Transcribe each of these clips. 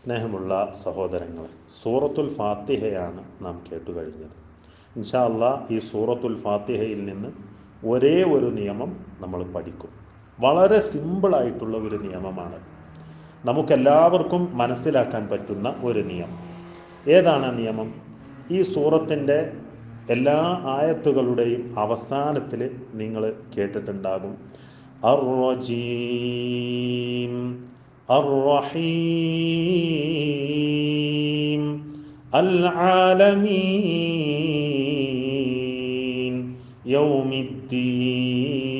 സ്നേഹമുള്ള സഹോദരങ്ങളെ സൂറത്തുൽ ഫാത്തിഹയാണ് നാം കേട്ടുകഴിഞ്ഞത് ഇൻഷാ അല്ലാ ഈ സൂറത്തുൽ ഫാത്തിഹയിൽ നിന്ന് ഒരേ ഒരു നിയമം നമ്മൾ പഠിക്കും വളരെ സിമ്പിളായിട്ടുള്ള ഒരു നിയമമാണ് നമുക്കെല്ലാവർക്കും മനസ്സിലാക്കാൻ പറ്റുന്ന ഒരു നിയമം ഏതാണ് ആ നിയമം ഈ സൂറത്തിൻ്റെ എല്ലാ ആയത്തുകളുടെയും അവസാനത്തിൽ നിങ്ങൾ കേട്ടിട്ടുണ്ടാകും അർറജീം الرحيم العالمين يوم الدين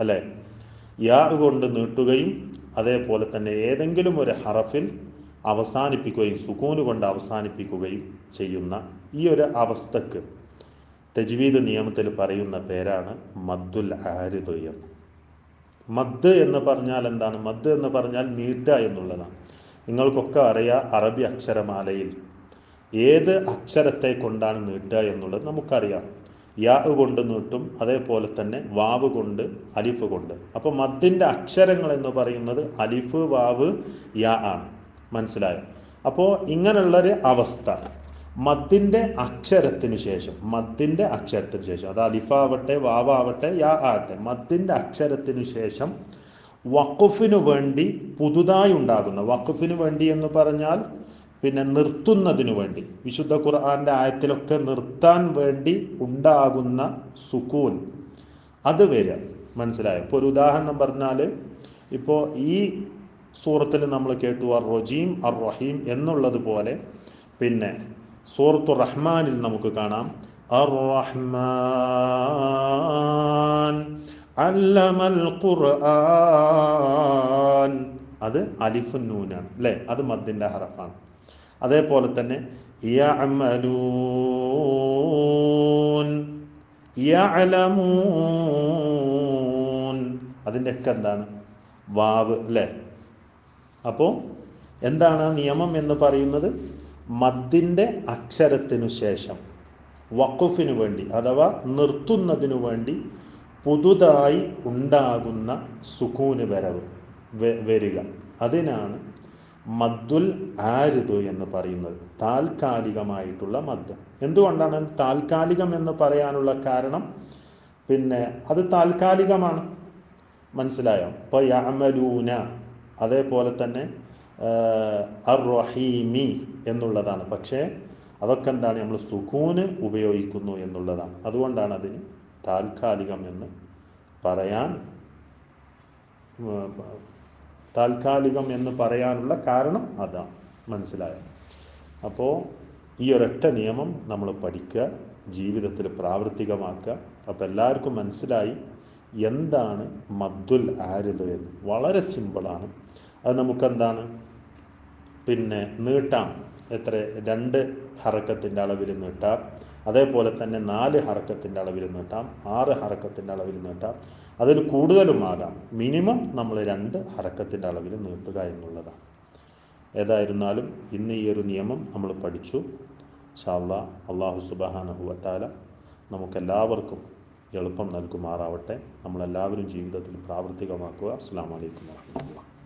അല്ലേ യാ കൊണ്ട് നീട്ടുകയും അതേപോലെ തന്നെ ഏതെങ്കിലും ഒരു ഹറഫിൽ അവസാനിപ്പിക്കുകയും സുക്കൂന് കൊണ്ട് അവസാനിപ്പിക്കുകയും ചെയ്യുന്ന ഈ ഒരു അവസ്ഥക്ക് തജ്വീദ് നിയമത്തിൽ പറയുന്ന പേരാണ് മദ്ദുൽ ആരിദ് എന്ന് മദ് എന്ന് പറഞ്ഞാൽ എന്താണ് മദ് എന്ന് പറഞ്ഞാൽ നീട്ടുക എന്നുള്ളതാണ് നിങ്ങൾക്കൊക്കെ അറിയാം അറബി അക്ഷരമാലയിൽ. ഏത് അക്ഷരത്തെ കൊണ്ടാണ് നീട്ടുക എന്നുള്ളത് നമുക്കറിയാം. യാ കൊണ്ട് നീട്ടും അതേപോലെ തന്നെ വാവ് കൊണ്ട് അലിഫ് കൊണ്ട്. അപ്പോൾ മദ്ദിന്റെ അക്ഷരങ്ങൾ എന്ന് പറയുന്നത് അലിഫ് വാവ് യാ ആണ്. മനസ്സിലായോ? അപ്പോൾ ഇങ്ങനെയുള്ളൊരു അവസ്ഥ. മദ്ദിന്റെ അക്ഷരത്തിന് ശേഷം മദ്ദിന്റെ അക്ഷരത്തിന് ശേഷം അത് അലിഫാവട്ടെ വാവാവട്ടെ യാ ആവട്ടെ മദ്ദിന്റെ അക്ഷരത്തിന് ശേഷം വഖഫിന് വേണ്ടി പുതുതായി ഉണ്ടാകുന്ന വഖഫിന് വേണ്ടി എന്ന് പറഞ്ഞാൽ പിന്നെ നിർത്തുന്നതിനു വേണ്ടി. വിശുദ്ധ ഖുർആന്റെ ആയത്തിലൊക്കെ നിർത്താൻ വേണ്ടി ഉണ്ടാകുന്ന സുക്കൂൻ അത് വരിക. മനസ്സിലായോ? ഇപ്പോൾ ഒരു ഉദാഹരണം പറഞ്ഞാൽ ഇപ്പോൾ ഈ സൂറത്തിൽ നമ്മൾ കേട്ടു അർ റജീം അർ റഹീം എന്നുള്ളത് പോലെ പിന്നെ സൂറത്തു റഹ്മാനിൽ നമുക്ക് കാണാം അർ റഹ്മാൻ അല്ലമൽ ഖുർആൻ. അത് അലിഫുൻ നൂനാണ് അല്ലേ? അത് മദ്ദിന്റെ ഹറഫാണ്. അതേപോലെ തന്നെ യഅമലൂൻ. അതിന്റെ ഒക്കെ എന്താണ്? വാവ് അല്ലേ? അപ്പോൾ എന്താണ് നിയമം എന്ന് പറയുന്നത്? മദ്ദിന്റെ അക്ഷരത്തിനു ശേഷം വഖുഫിനു വേണ്ടി അഥവാ നിർത്തുന്നതിനു വേണ്ടി പുതുതായി ഉണ്ടാകുന്ന സുഖൂന് വരവ് വരിക. അതിനാണ് മദ്ദുൽ ആരുതു എന്ന് പറയുന്നത്. താൽക്കാലികമായിട്ടുള്ള മദ് എന്തുകൊണ്ടാണ് താൽക്കാലികം എന്ന് പറയാനുള്ള കാരണം? പിന്നെ അത് താൽക്കാലികമാണ്. മനസ്സിലായോ? ഇപ്പോൾ യമലൂന അതേപോലെ തന്നെ അർ റഹീമി എന്നുള്ളതാണ്. പക്ഷേ അതൊക്കെ എന്താണ്? നമ്മൾ സുഖൂന് ഉപയോഗിക്കുന്നു എന്നുള്ളതാണ്. അതുകൊണ്ടാണ് അതിന് താൽക്കാലികം എന്ന് പറയാൻ താൽക്കാലികം എന്ന് പറയാനുള്ള കാരണം അതാണ്. മനസ്സിലായോ? അപ്പോൾ ഈ ഒരൊറ്റ നിയമം നമ്മൾ പഠിക്കുക ജീവിതത്തിൽ പ്രാവർത്തികമാക്കുക. അപ്പോൾ എല്ലാവർക്കും മനസ്സിലായി എന്താണ് മദ്ദുൽ ആരുത് എന്ന്. വളരെ സിമ്പിളാണ്. അത് നമുക്കെന്താണ്? പിന്നെ നീട്ടാം. എത്ര? രണ്ട് ഹറക്കത്തിന്റെ അളവിൽ നീട്ടാം. അതേപോലെ തന്നെ നാല് ഹറക്കത്തിന്റെ അളവിൽ നീട്ടാം ആറ് ഹറക്കത്തിന്റെ അളവിൽ നീട്ടാം. അതിൽ കൂടുതലും ആകാം. മിനിമം നമ്മൾ രണ്ട് ഹറക്കത്തിന്റെ അളവിൽ നീട്ടുക എന്നുള്ളതാണ്. ഏതായിരുന്നാലും ഇന്ന് ഈ ഒരു നിയമം നമ്മൾ പഠിച്ചു. ഷാല്ല അള്ളാഹു സുബാനഹുവത്താല നമുക്കെല്ലാവർക്കും എളുപ്പം നൽകുമാറാവട്ടെ. നമ്മളെല്ലാവരും ജീവിതത്തിൽ പ്രാവർത്തികമാക്കുക. അസ്സാം വലൈക്കും